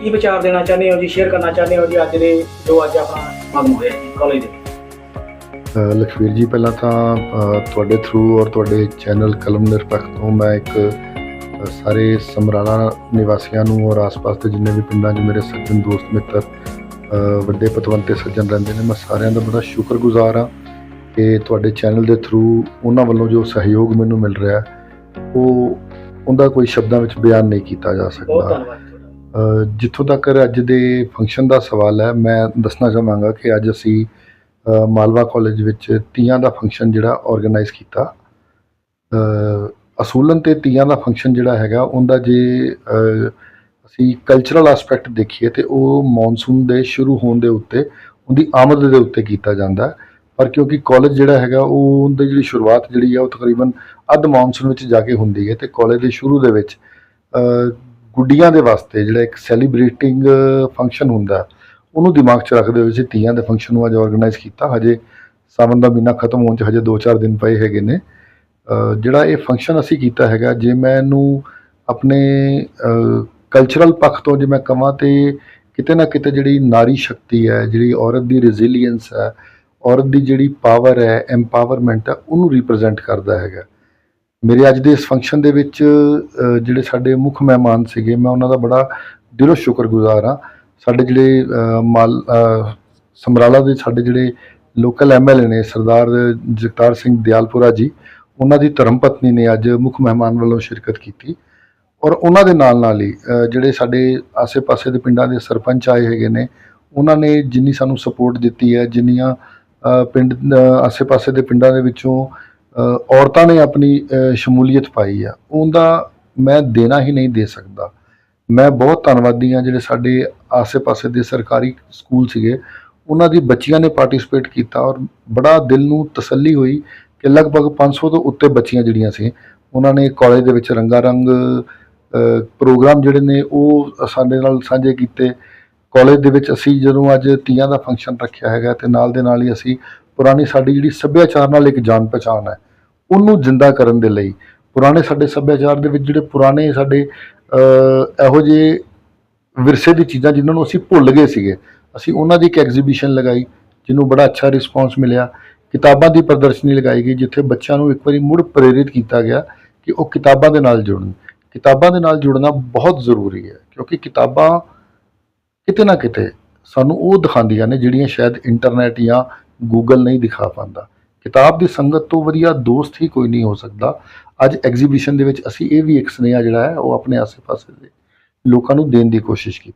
ਕੀ ਵਿਚਾਰ ਦੇਣਾ ਚਾਹੁੰਦੇ ਹੋ ਜੀ? ਸ਼ੇਅਰ ਕਰਨਾ ਚਾਹੁੰਦੇ ਹੋ ਜੀ ਅੱਜ ਦੇ ਜੋ ਅੱਜ ਆਪਣਾ ਸਮਾਗਮ ਹੋਇਆ ਜੀ ਕਾਲਜ ਦੇ? ਲਖਵੀਰ ਜੀ ਪਹਿਲਾਂ ਤਾਂ ਤੁਹਾਡੇ ਥਰੂ ਔਰ ਤੁਹਾਡੇ ਚੈਨਲ ਕਲਮ ਨਿਰਪੱਖ ਤੋਂ ਮੈਂ ਇੱਕ ਸਾਰੇ ਸਮਰਾਲਾ ਨਿਵਾਸੀਆਂ ਨੂੰ ਔਰ ਆਸ-ਪਾਸ ਦੇ ਜਿੰਨੇ ਵੀ ਪਿੰਡਾਂ 'ਚ ਮੇਰੇ ਸੱਜਣ ਦੋਸਤ ਮਿੱਤਰ ਵੱਡੇ ਪਤਵੰਤੇ ਸੱਜਣ ਰਹਿੰਦੇ ਨੇ ਮੈਂ ਸਾਰਿਆਂ ਦਾ ਬੜਾ ਸ਼ੁਕਰਗੁਜ਼ਾਰ ਹਾਂ ਕਿ ਤੁਹਾਡੇ ਚੈਨਲ ਦੇ ਥਰੂ ਉਹਨਾਂ ਵੱਲੋਂ ਜੋ ਸਹਿਯੋਗ ਮੈਨੂੰ ਮਿਲ ਰਿਹਾ ਉਹ ਉਹਦਾ ਕੋਈ ਸ਼ਬਦਾਂ ਵਿੱਚ ਬਿਆਨ ਨਹੀਂ ਕੀਤਾ ਜਾ ਬਹੁਤ ਸਕਦਾ ਧੰਨਵਾਦ ਤੁਹਾਡਾ ਅ, ਜਿੱਥੋਂ ਤੱਕ ਅੱਜ ਦੇ ਫੰਕਸ਼ਨ ਦਾ ਸਵਾਲ ਹੈ, ਮੈਂ ਦੱਸਣਾ ਚਾਹਾਂਗਾ ਕਿ ਅੱਜ ਅਸੀਂ ਮਾਲਵਾ ਕਾਲਜ ਵਿੱਚ ਤੀਆਂ ਦਾ ਫੰਕਸ਼ਨ ਜਿਹੜਾ ਆਰਗੇਨਾਈਜ਼ ਕੀਤਾ। ਅਸੂਲਨ ਤੇ ਤੀਆਂ ਦਾ ਫੰਕਸ਼ਨ ਜਿਹੜਾ ਹੈਗਾ, ਉਹਦਾ ਜੇ ਅਸੀਂ ਕਲਚਰਲ ਐਸਪੈਕਟ ਦੇਖੀਏ ਤੇ ਉਹ ਮੌਨਸੂਨ ਦੇ ਸ਼ੁਰੂ ਹੋਣ ਦੇ ਉੱਤੇ, ਉਹਦੀ ਆਮਦ ਦੇ ਉੱਤੇ ਕੀਤਾ ਜਾਂਦਾ ਪਰ ਕਿਉਂਕਿ ਕਾਲਜ ਜਿਹੜਾ ਹੈਗਾ ਉਹ ਉਹਦੀ ਜਿਹੜੀ ਸ਼ੁਰੂਆਤ ਜਿਹੜੀ ਆ, ਉਹ ਤਕਰੀਬਨ ਅੱਧ ਮੌਨਸੂਨ ਵਿੱਚ ਜਾ ਕੇ ਹੁੰਦੀ ਹੈ ਤੇ ਕਾਲਜ ਦੇ ਸ਼ੁਰੂ ਦੇ ਵਿੱਚ ਗੁੱਡੀਆਂ ਦੇ ਵਾਸਤੇ ਜਿਹੜਾ ਇੱਕ ਸੈਲੀਬ੍ਰੇਟਿੰਗ ਫੰਕਸ਼ਨ ਹੁੰਦਾ, ਉਹਨੂੰ ਦਿਮਾਗ 'ਚ ਰੱਖਦੇ ਹੋਏ ਅਸੀਂ ਤੀਆਂ ਦੇ ਫੰਕਸ਼ਨ ਨੂੰ ਅੱਜ ਆਰਗੇਨਾਈਜ਼ ਕੀਤਾ। ਹਜੇ ਸਾਵਨ ਦਾ ਮਹੀਨਾ ਖਤਮ ਹੋਣ 'ਚ ਹਜੇ 2-4 ਦਿਨ ਪਏ ਹੈਗੇ ਨੇ। ਜਿਹੜਾ ਇਹ ਫੰਕਸ਼ਨ ਅਸੀਂ ਕੀਤਾ ਹੈਗਾ, ਜੇ ਮੈਂ ਇਹਨੂੰ ਆਪਣੇ ਕਲਚਰਲ ਪੱਖ ਤੋਂ ਜੇ ਮੈਂ ਕਹਾਂ ਤੇ ਕਿਤੇ ਨਾ ਕਿਤੇ ਜਿਹੜੀ ਨਾਰੀ ਸ਼ਕਤੀ ਹੈ, ਜਿਹੜੀ ਔਰਤ ਦੀ ਰੈਜ਼ਿਲੀਅੰਸ ਹੈ, ਔਰਤ ਦੀ ਜਿਹੜੀ ਪਾਵਰ ਹੈ ਐਮਪਾਵਰਮੈਂਟ ਹੈ, ਉਹਨੂੰ ਰਿਪਰੈਜ਼ੈਂਟ ਕਰਦਾ ਹੈਗਾ। ਮੇਰੇ ਅੱਜ ਦੇ ਇਸ ਫੰਕਸ਼ਨ ਦੇ ਵਿੱਚ ਜਿਹੜੇ ਸਾਡੇ ਮੁੱਖ ਮਹਿਮਾਨ ਸੀਗੇ, ਮੈਂ ਉਹਨਾਂ ਦਾ ਬੜਾ ਦਿਲੋਂ ਸ਼ੁਕਰਗੁਜ਼ਾਰ ਹਾਂ। ਸਾਡੇ ਜਿਹੜੇ ਮਾਲ ਸਮਰਾਲਾ ਦੇ ਸਾਡੇ ਜਿਹੜੇ ਲੋਕਲ ਐਮਐਲਏ ਨੇ, ਸਰਦਾਰ ਜਗਤਾਰ ਸਿੰਘ ਦਿਆਲਪੁਰਾ ਜੀ, ਉਹਨਾਂ ਦੀ ਧਰਮ ਪਤਨੀ ਨੇ ਅੱਜ ਮੁੱਖ ਮਹਿਮਾਨ ਵੱਲੋਂ ਸ਼ਿਰਕਤ ਕੀਤੀ। ਔਰ ਉਹਨਾਂ ਦੇ ਨਾਲ ਨਾਲ ਹੀ ਜਿਹੜੇ ਸਾਡੇ ਆਸੇ-ਪਾਸੇ ਦੇ ਪਿੰਡਾਂ ਦੇ ਸਰਪੰਚ ਆਏ ਹੈਗੇ ਨੇ, ਉਹਨਾਂ ਨੇ ਜਿੰਨੀ ਸਾਨੂੰ ਸਪੋਰਟ ਦਿੱਤੀ ਹੈ, ਜਿੰਨੀਆਂ ਪਿੰਡ ਆਸੇ-ਪਾਸੇ ਦੇ ਪਿੰਡਾਂ ਦੇ ਵਿੱਚੋਂ ਔਰਤਾਂ ਨੇ ਆਪਣੀ ਸ਼ਮੂਲੀਅਤ ਪਾਈ ਆ। ਉਹਦਾ ਮੈਂ ਦੇਣਾ ਹੀ ਨਹੀਂ ਦੇ ਸਕਦਾ। ਮੈਂ ਬਹੁਤ ਧੰਨਵਾਦੀ ਹਾਂ ਜਿਹੜੇ ਸਾਡੇ ਆਸੇ-ਪਾਸੇ ਦੇ ਸਰਕਾਰੀ ਸਕੂਲ ਸੀਗੇ। ਉਹਨਾਂ ਦੀ ਬੱਚੀਆਂ ਨੇ ਪਾਰਟਿਸਿਪੇਟ ਕੀਤਾ ਔਰ ਬੜਾ ਦਿਲ ਨੂੰ ਤਸੱਲੀ ਹੋਈ ਕਿ ਲਗਭਗ 500 ਤੋਂ ਉੱਤੇ ਬੱਚੀਆਂ ਜਿਹੜੀਆਂ ਸੀ, ਉਹਨਾਂ ਨੇ ਕਾਲਜ ਦੇ ਵਿੱਚ ਰੰਗਾ ਰੰਗ ਪ੍ਰੋਗਰਾਮ ਜਿਹੜੇ ਨੇ ਉਹ ਸਾਡੇ ਨਾਲ ਸਾਂਝੇ ਕੀਤੇ। ਕਾਲਜ ਦੇ ਵਿੱਚ ਅਸੀਂ ਜਦੋਂ ਅੱਜ ਤੀਆਂ ਦਾ ਫੰਕਸ਼ਨ ਰੱਖਿਆ ਹੈਗਾ ਤੇ ਨਾਲ ਦੇ ਨਾਲ ਹੀ ਅਸੀਂ ਪੁਰਾਣੀ ਸਾਡੀ ਜਿਹੜੀ ਸੱਭਿਆਚਾਰ ਨਾਲ ਇੱਕ ਜਾਣ ਪਛਾਣ ਹੈ, ਉਹਨੂੰ ਜਿੰਦਾ ਕਰਨ ਦੇ ਲਈ, ਪੁਰਾਣੇ ਸਾਡੇ ਸੱਭਿਆਚਾਰ ਦੇ ਵਿੱਚ ਜਿਹੜੇ ਪੁਰਾਣੇ ਸਾਡੇ ਇਹੋ ਜਿਹੇ ਵਿਰਸੇ ਦੀ ਚੀਜ਼ਾਂ ਜਿਨ੍ਹਾਂ ਨੂੰ ਅਸੀਂ ਭੁੱਲ ਗਏ ਸੀਗੇ, ਅਸੀਂ ਉਹਨਾਂ ਦੀ ਇੱਕ ਐਗਜ਼ੀਬਿਸ਼ਨ ਲਗਾਈ, ਜਿਹਨੂੰ ਬੜਾ ਅੱਛਾ ਰਿਸਪਾਂਸ ਮਿਲਿਆ, ਕਿਤਾਬਾਂ ਦੀ ਪ੍ਰਦਰਸ਼ਨੀ ਲਗਾਈ ਗਈ, ਜਿੱਥੇ ਬੱਚਿਆਂ ਨੂੰ ਇੱਕ ਵਾਰੀ ਮੁੜ ਪ੍ਰੇਰਿਤ ਕੀਤਾ ਗਿਆ ਕਿ ਉਹ ਕਿਤਾਬਾਂ ਦੇ ਨਾਲ ਜੁੜਨ। ਕਿਤਾਬਾਂ ਦੇ ਨਾਲ ਜੁੜਨਾ ਬਹੁਤ ਜ਼ਰੂਰੀ ਹੈ, ਕਿਉਂਕਿ ਕਿਤਾਬਾਂ ਕਿਤੇ ਨਾ ਕਿਤੇ ਸਾਨੂੰ ਉਹ ਦਿਖਾਉਂਦੀਆਂ ਨੇ ਜਿਹੜੀਆਂ ਸ਼ਾਇਦ ਇੰਟਰਨੈਟ ਜਾਂ ਗੂਗਲ ਨਹੀਂ ਦਿਖਾ ਪਾਉਂਦਾ। ਕਿਤਾਬ ਦੀ ਸੰਗਤ ਤੋਂ ਵਧੀਆ ਦੋਸਤ ਹੀ ਕੋਈ ਨਹੀਂ ਹੋ ਸਕਦਾ। ਅੱਜ ਐਗਜ਼ੀਬਿਸ਼ਨ ਦੇ ਵਿੱਚ ਅਸੀਂ ਇਹ ਵੀ ਇੱਕ ਸੁਨੇਹਾ ਜਿਹੜਾ ਹੈ, ਉਹ ਆਪਣੇ ਆਸ-ਪਾਸੇ ਦੇ ਲੋਕਾਂ ਨੂੰ ਦੇਣ ਦੀ ਕੋਸ਼ਿਸ਼ ਕੀਤੀ।